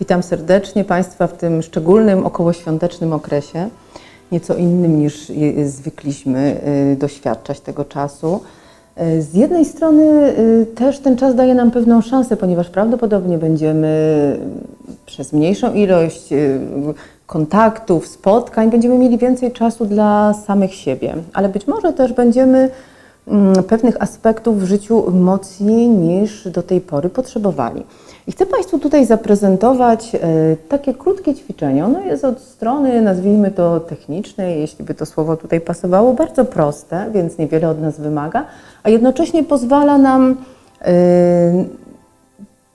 Witam serdecznie Państwa w tym szczególnym okołoświątecznym okresie, nieco innym niż zwykliśmy y, doświadczać tego czasu. Y, Z jednej strony y, też ten czas daje nam pewną szansę, ponieważ prawdopodobnie będziemy przez mniejszą ilość kontaktów, spotkań, będziemy mieli więcej czasu dla samych siebie, ale być może też będziemy mm, pewnych aspektów w życiu mocniej niż do tej pory potrzebowali. I chcę Państwu tutaj zaprezentować e, takie krótkie ćwiczenie. Ono jest od strony, nazwijmy to technicznej, jeśli by to słowo tutaj pasowało, bardzo proste, więc niewiele od nas wymaga, a jednocześnie pozwala nam e,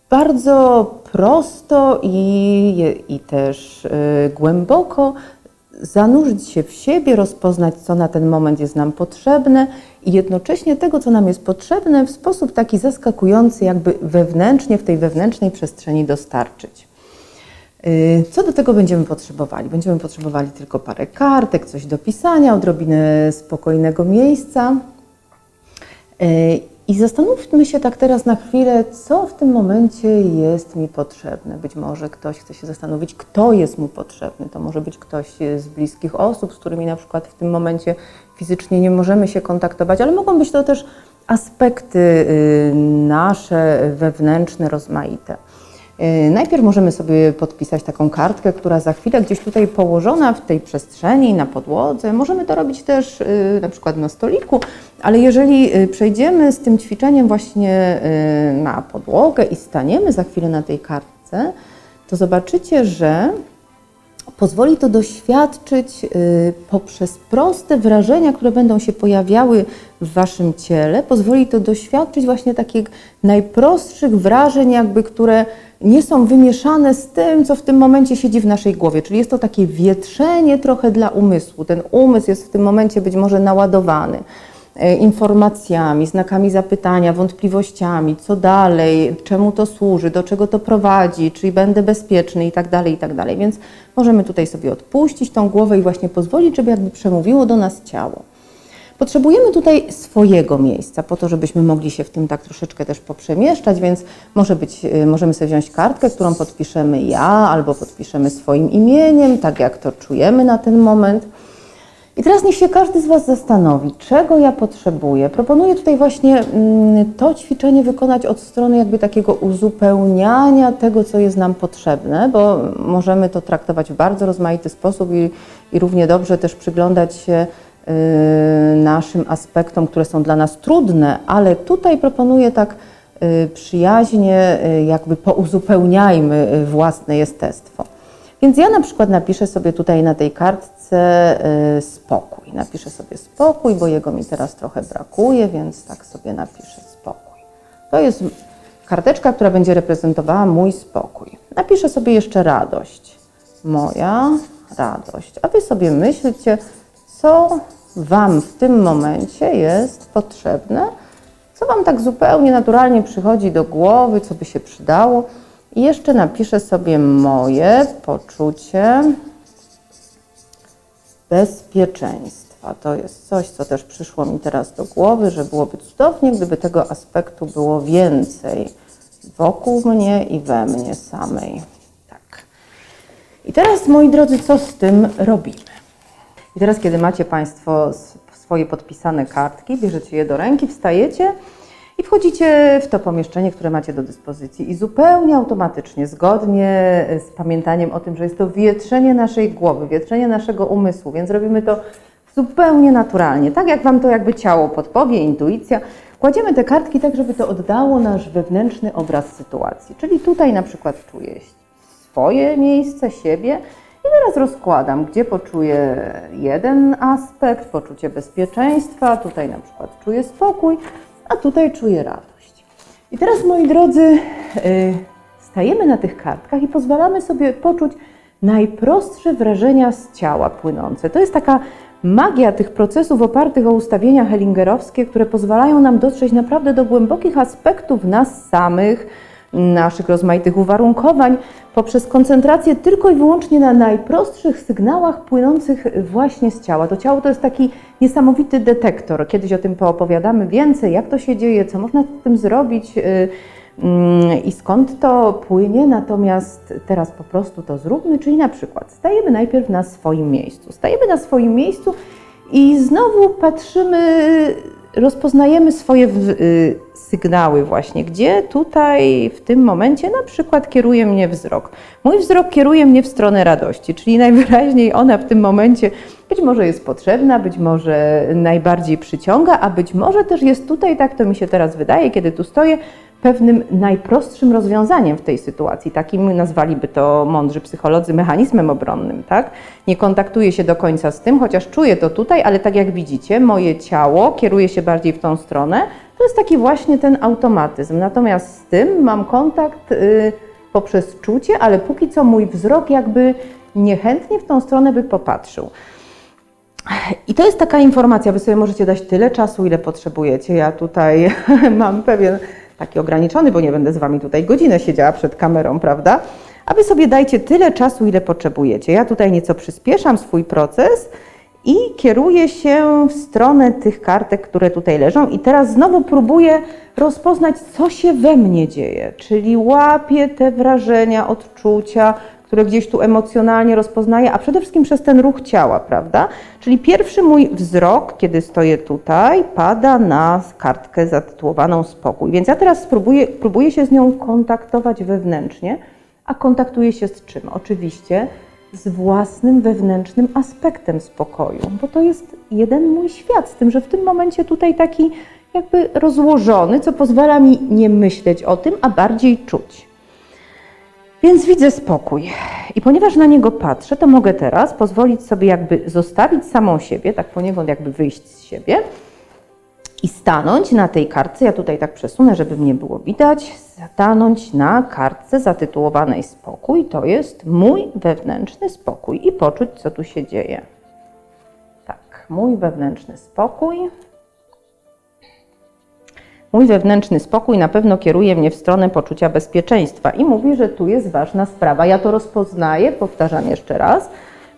bardzo prosto i, i też e, głęboko zanurzyć się w siebie, rozpoznać, co na ten moment jest nam potrzebne i jednocześnie tego, co nam jest potrzebne, w sposób taki zaskakujący, jakby wewnętrznie, w tej wewnętrznej przestrzeni dostarczyć. Y, Co do tego będziemy potrzebowali? Będziemy potrzebowali tylko parę kartek, coś do pisania, odrobinę spokojnego miejsca. I zastanówmy się tak teraz na chwilę, co w tym momencie jest mi potrzebne. Być może ktoś chce się zastanowić, kto jest mu potrzebny. To może być ktoś z bliskich osób, z którymi na przykład w tym momencie fizycznie nie możemy się kontaktować, ale mogą być to też aspekty y, nasze, wewnętrzne, rozmaite. Y, Najpierw możemy sobie podpisać taką kartkę, która za chwilę gdzieś tutaj położona w tej przestrzeni, na podłodze. Możemy to robić też y, na przykład na stoliku, ale jeżeli y, przejdziemy z tym ćwiczeniem właśnie na podłogę i staniemy za chwilę na tej kartce, to zobaczycie, że pozwoli to doświadczyć y, poprzez proste wrażenia, które będą się pojawiały w Waszym ciele. Pozwoli to doświadczyć właśnie takich najprostszych wrażeń, jakby które nie są wymieszane z tym, co w tym momencie siedzi w naszej głowie. Czyli jest to takie wietrzenie trochę dla umysłu. Ten umysł jest w tym momencie być może naładowany informacjami, znakami zapytania, wątpliwościami, co dalej, czemu to służy, do czego to prowadzi, czy będę bezpieczny i tak dalej, i tak dalej. Więc możemy tutaj sobie odpuścić tą głowę i właśnie pozwolić, żeby jakby przemówiło do nas ciało. Potrzebujemy tutaj swojego miejsca, po to, żebyśmy mogli się w tym tak troszeczkę też poprzemieszczać, więc może być, y, możemy sobie wziąć kartkę, którą podpiszemy ja, albo podpiszemy swoim imieniem, tak jak to czujemy na ten moment. I teraz niech się każdy z Was zastanowi, czego ja potrzebuję. Proponuję tutaj właśnie mm, to ćwiczenie wykonać od strony jakby takiego uzupełniania tego, co jest nam potrzebne, bo możemy to traktować w bardzo rozmaity sposób i, i równie dobrze też przyglądać się y, naszym aspektom, które są dla nas trudne, ale tutaj proponuję tak y, przyjaźnie, y, jakby pouzupełniajmy własne jestestwo. Więc ja na przykład napiszę sobie tutaj na tej kartce y, spokój. Napiszę sobie spokój, bo jego mi teraz trochę brakuje, więc tak sobie napiszę spokój. To jest karteczka, która będzie reprezentowała mój spokój. Napiszę sobie jeszcze radość. Moja radość. A wy sobie myślcie, co wam w tym momencie jest potrzebne, co wam tak zupełnie naturalnie przychodzi do głowy, co by się przydało. I jeszcze napiszę sobie moje poczucie bezpieczeństwa. To jest coś, co też przyszło mi teraz do głowy, że byłoby cudownie, gdyby tego aspektu było więcej wokół mnie i we mnie samej. Tak. I teraz, moi drodzy, co z tym robimy? I teraz, kiedy macie Państwo swoje podpisane kartki, bierzecie je do ręki, wstajecie i wchodzicie w to pomieszczenie, które macie do dyspozycji. I zupełnie automatycznie, zgodnie z pamiętaniem o tym, że jest to wietrzenie naszej głowy, wietrzenie naszego umysłu, więc robimy to zupełnie naturalnie, tak jak Wam to jakby ciało podpowie, intuicja. Kładziemy te kartki tak, żeby to oddało nasz wewnętrzny obraz sytuacji. Czyli tutaj na przykład czuję swoje miejsce, siebie i teraz rozkładam, gdzie poczuję jeden aspekt, poczucie bezpieczeństwa, tutaj na przykład czuję spokój, a tutaj czuję radość. I teraz, moi drodzy, y, stajemy na tych kartkach i pozwalamy sobie poczuć najprostsze wrażenia z ciała płynące. To jest taka magia tych procesów opartych o ustawienia hellingerowskie, które pozwalają nam dotrzeć naprawdę do głębokich aspektów nas samych, naszych rozmaitych uwarunkowań, poprzez koncentrację tylko i wyłącznie na najprostszych sygnałach płynących właśnie z ciała. To ciało to jest taki niesamowity detektor. Kiedyś o tym poopowiadamy więcej, jak to się dzieje, co można z tym zrobić. Yy, Mm, I skąd to płynie? Natomiast teraz po prostu to zróbmy, czyli na przykład stajemy najpierw na swoim miejscu. Stajemy na swoim miejscu i znowu patrzymy, rozpoznajemy swoje y, sygnały właśnie, gdzie tutaj w tym momencie na przykład kieruje mnie wzrok. Mój wzrok kieruje mnie w stronę radości, czyli najwyraźniej ona w tym momencie być może jest potrzebna, być może najbardziej przyciąga, a być może też jest tutaj, tak to mi się teraz wydaje, kiedy tu stoję, pewnym najprostszym rozwiązaniem w tej sytuacji. Takim nazwaliby to mądrzy psycholodzy mechanizmem obronnym, tak? Nie kontaktuję się do końca z tym, chociaż czuję to tutaj, ale tak jak widzicie, moje ciało kieruje się bardziej w tą stronę. To jest taki właśnie ten automatyzm. Natomiast z tym mam kontakt y, poprzez czucie, ale póki co mój wzrok jakby niechętnie w tą stronę by popatrzył. I to jest taka informacja, Wy sobie możecie dać tyle czasu, ile potrzebujecie. Ja tutaj mam pewien taki ograniczony, bo nie będę z Wami tutaj godzinę siedziała przed kamerą, prawda? A Wy sobie dajcie tyle czasu, ile potrzebujecie. Ja tutaj nieco przyspieszam swój proces i kieruję się w stronę tych kartek, które tutaj leżą. I teraz znowu próbuję rozpoznać, co się we mnie dzieje, czyli łapię te wrażenia, odczucia, które gdzieś tu emocjonalnie rozpoznaję, a przede wszystkim przez ten ruch ciała, prawda? Czyli pierwszy mój wzrok, kiedy stoję tutaj, pada na kartkę zatytułowaną spokój. Więc ja teraz spróbuję, próbuję się z nią kontaktować wewnętrznie, a kontaktuję się z czym? Oczywiście z własnym wewnętrznym aspektem spokoju, bo to jest jeden mój świat, z tym, że w tym momencie tutaj taki jakby rozłożony, co pozwala mi nie myśleć o tym, a bardziej czuć. Więc widzę spokój. I ponieważ na niego patrzę, to mogę teraz pozwolić sobie jakby zostawić samą siebie, tak poniekąd jakby wyjść z siebie i stanąć na tej kartce. Ja tutaj tak przesunę, żeby mnie było widać. Stanąć na kartce zatytułowanej spokój. To jest mój wewnętrzny spokój i poczuć, co tu się dzieje. Tak, mój wewnętrzny spokój. Mój wewnętrzny spokój na pewno kieruje mnie w stronę poczucia bezpieczeństwa i mówi, że tu jest ważna sprawa. Ja to rozpoznaję, powtarzam jeszcze raz,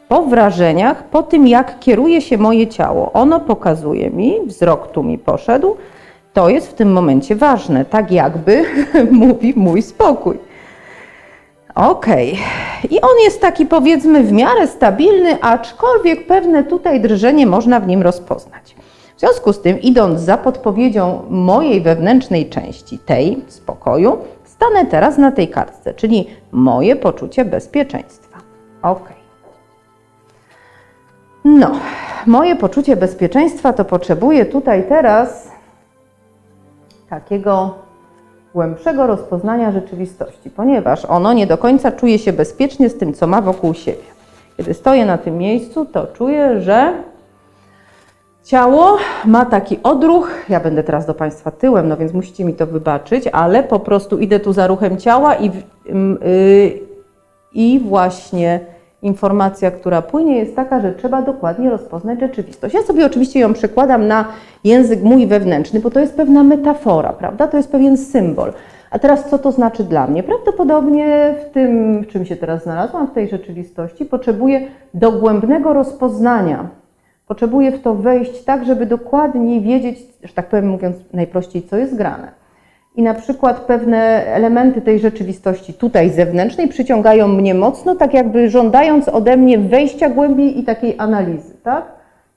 po wrażeniach, po tym jak kieruje się moje ciało. Ono pokazuje mi, wzrok tu mi poszedł, to jest w tym momencie ważne, tak jakby mówi mój spokój. Ok. I on jest taki powiedzmy w miarę stabilny, aczkolwiek pewne tutaj drżenie można w nim rozpoznać. W związku z tym, idąc za podpowiedzią mojej wewnętrznej części, tej spokoju, stanę teraz na tej kartce, czyli moje poczucie bezpieczeństwa. Ok. No, moje poczucie bezpieczeństwa to potrzebuję tutaj teraz takiego głębszego rozpoznania rzeczywistości, ponieważ ono nie do końca czuje się bezpiecznie z tym, co ma wokół siebie. Kiedy stoję na tym miejscu, to czuję, że Ciało ma taki odruch, ja będę teraz do Państwa tyłem, no więc musicie mi to wybaczyć, ale po prostu idę tu za ruchem ciała i, yy, i właśnie informacja, która płynie jest taka, że trzeba dokładnie rozpoznać rzeczywistość. Ja sobie oczywiście ją przekładam na język mój wewnętrzny, bo to jest pewna metafora, prawda? To jest pewien symbol. A teraz co to znaczy dla mnie? Prawdopodobnie w tym, w czym się teraz znalazłam, w tej rzeczywistości, potrzebuję dogłębnego rozpoznania Potrzebuję w to wejść tak, żeby dokładniej wiedzieć, że tak powiem mówiąc najprościej, co jest grane. I na przykład pewne elementy tej rzeczywistości tutaj zewnętrznej przyciągają mnie mocno, tak jakby żądając ode mnie wejścia głębiej i takiej analizy, tak?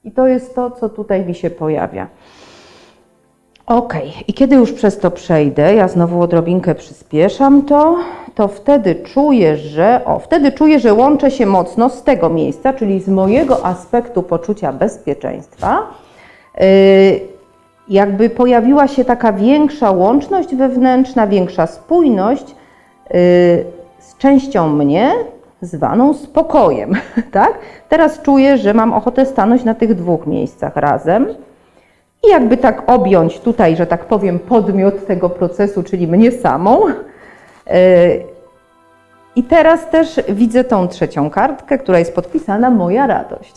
I to jest to, co tutaj mi się pojawia. Ok, i kiedy już przez to przejdę, ja znowu odrobinkę przyspieszam to, to wtedy czuję, że o, wtedy czuję, że łączę się mocno z tego miejsca, czyli z mojego aspektu poczucia bezpieczeństwa. Yy, jakby pojawiła się taka większa łączność wewnętrzna, większa spójność yy, z częścią mnie, zwaną spokojem. Tak? Teraz czuję, że mam ochotę stanąć na tych dwóch miejscach razem i jakby tak objąć tutaj, że tak powiem, podmiot tego procesu, czyli mnie samą. E, I teraz też widzę tą trzecią kartkę, która jest podpisana Moja radość.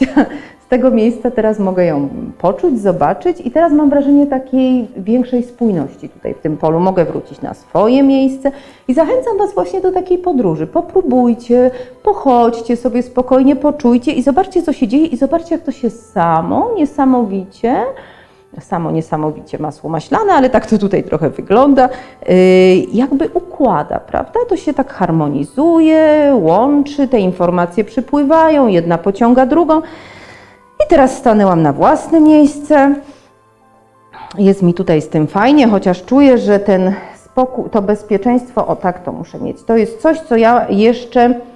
Z tego miejsca teraz mogę ją poczuć, zobaczyć i teraz mam wrażenie takiej większej spójności tutaj w tym polu. Mogę wrócić na swoje miejsce i zachęcam Was właśnie do takiej podróży. Popróbujcie, pochodźcie sobie spokojnie, poczujcie i zobaczcie, co się dzieje i zobaczcie, jak to się samo, niesamowicie samo niesamowicie masło maślane, ale tak to tutaj trochę wygląda, yy, jakby układa, prawda? To się tak harmonizuje, łączy, te informacje przypływają, jedna pociąga drugą. I teraz stanęłam na własne miejsce. Jest mi tutaj z tym fajnie, chociaż czuję, że ten spokój, to bezpieczeństwo, o tak to muszę mieć. To jest coś, co ja jeszcze y,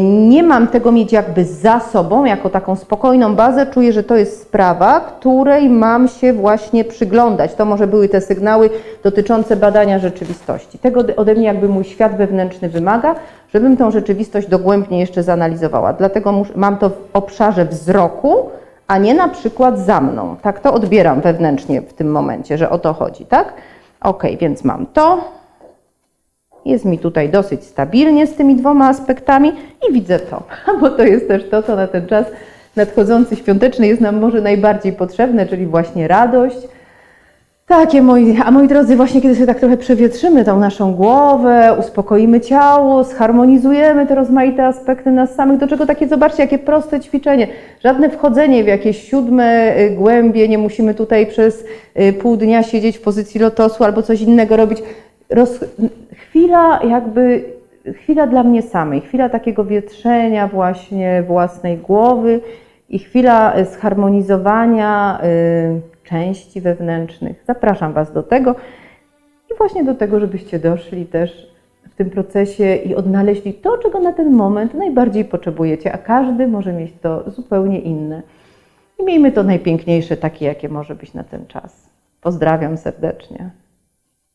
nie mam tego mieć jakby za sobą, jako taką spokojną bazę. Czuję, że to jest sprawa, której mam się właśnie przyglądać. To może były te sygnały dotyczące badania rzeczywistości. Tego ode mnie jakby mój świat wewnętrzny wymaga, żebym tą rzeczywistość dogłębnie jeszcze zanalizowała. Dlatego mam to w obszarze wzroku, a nie na przykład za mną. Tak to odbieram wewnętrznie w tym momencie, że o to chodzi, tak? Ok, więc mam to. Jest mi tutaj dosyć stabilnie z tymi dwoma aspektami i widzę to, bo to jest też to, co na ten czas nadchodzący świąteczny jest nam może najbardziej potrzebne, czyli właśnie radość. Takie moi, a moi drodzy, właśnie kiedy sobie tak trochę przewietrzymy tą naszą głowę, uspokoimy ciało, zharmonizujemy te rozmaite aspekty nas samych, do czego takie, zobaczcie, jakie proste ćwiczenie. Żadne wchodzenie w jakieś siódme y, głębie, nie musimy tutaj przez y, pół dnia siedzieć w pozycji lotosu albo coś innego robić. Roz, chwila jakby, chwila dla mnie samej, chwila takiego wietrzenia właśnie własnej głowy i chwila y, zharmonizowania y, części wewnętrznych. Zapraszam Was do tego i właśnie do tego, żebyście doszli też w tym procesie i odnaleźli to, czego na ten moment najbardziej potrzebujecie, a każdy może mieć to zupełnie inne. I miejmy to najpiękniejsze, takie, jakie może być na ten czas. Pozdrawiam serdecznie.